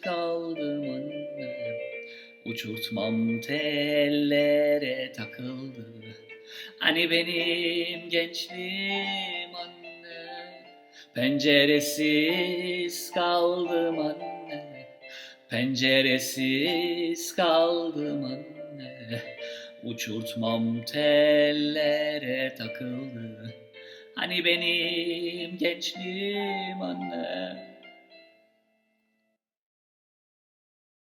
kaldım anne. Uçurtmam tellere takıldı. Hani benim gençliğim anne. Penceresiz kaldım anne. Penceresiz kaldım anne. Uçurtmam tellere takıldı. Hani benim gençliğim anne.